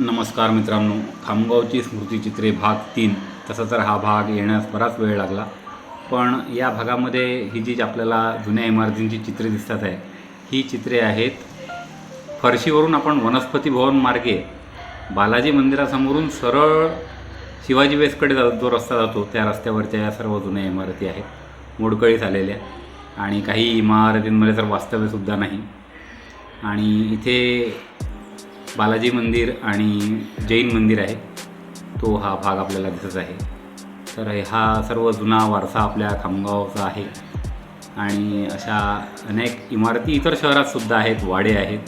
नमस्कार मित्रांनो. खामगावची स्मृतिचित्रे भाग तीन. तसा तर हा भाग येण्यास बराच वेळ लागला. पण या भागामध्ये ही जी आपल्याला जुन्या इमारतींची चित्रे दिसतात आहे ही चित्रे आहेत फरशीवरून आपण वनस्पती भवन मार्गे बालाजी मंदिरासमोरून सरळ शिवाजी वेसकडे जा जो रस्ता जातो त्या रस्त्यावरच्या या सर्व जुन्या इमारती आहेत. मोडकळीस आलेल्या आणि काही इमारतींमध्ये तर वास्तव्यसुद्धा नाही. आणि इथे बालाजी मंदिर आणि जैन मंदिर आहे. तो हा भाग आपल्याला दिसत आहे. तर हा सर्व जुना वारसा आपल्या खामगावचा आहे. आणि अशा अनेक इमारती इतर शहरातसुद्धा आहेत वाडे आहेत.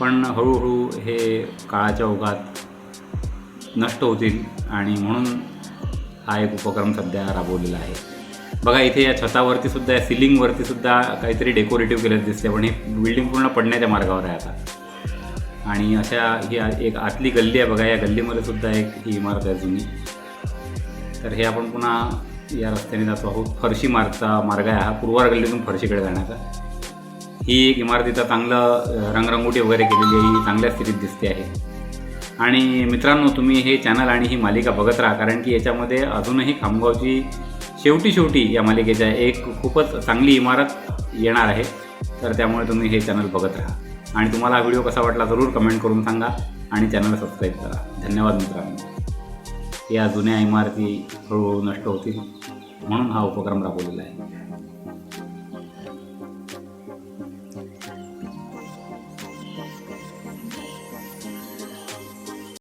पण हळूहळू हे काळाच्या ओघात नष्ट होतील आणि म्हणून हा एक उपक्रम सध्या राबवलेला आहे. बघा इथे या छतावरती सुद्धा या सिलिंगवरती सुद्धा काहीतरी डेकोरेटिव्ह केलं दिसते पण हे बिल्डिंग पूर्ण पडण्याच्या मार्गावर आहे आता. आणि अशा ही एक आतली गल्ली आहे बघा या गल्लीमध्ये सुद्धा एक ही इमारत आहे जुनी. तर हे आपण पुन्हा या रस्त्याने जातो आहोत. फरशी मार्गचा मार्ग आहे हा पूर्वार गल्लीतून फरशीकडे जाण्याचा. ही एक इमारतीचा चांगलं रंगरंगोटी वगैरे केलेली आहे ही चांगल्या स्थितीत दिसते आहे. आणि मित्रांनो तुम्ही हे चॅनल आणि ही मालिका बघत राहा कारण की याच्यामध्ये अजूनही खामगावची शेवटी शेवटी या मालिकेच्या एक खूपच चांगली इमारत येणार आहे. तर त्यामुळे तुम्ही हे चॅनल बघत राहा. आणि तुम्हाला हा व्हिडिओ कसा वाटला जरूर कमेंट करून सांगा आणि चॅनल सबस्क्राईब करा. धन्यवाद मित्रांनो. या जुन्या इमारती हळूहळू नष्ट होतील म्हणून हा उपक्रम राबवलेला आहे.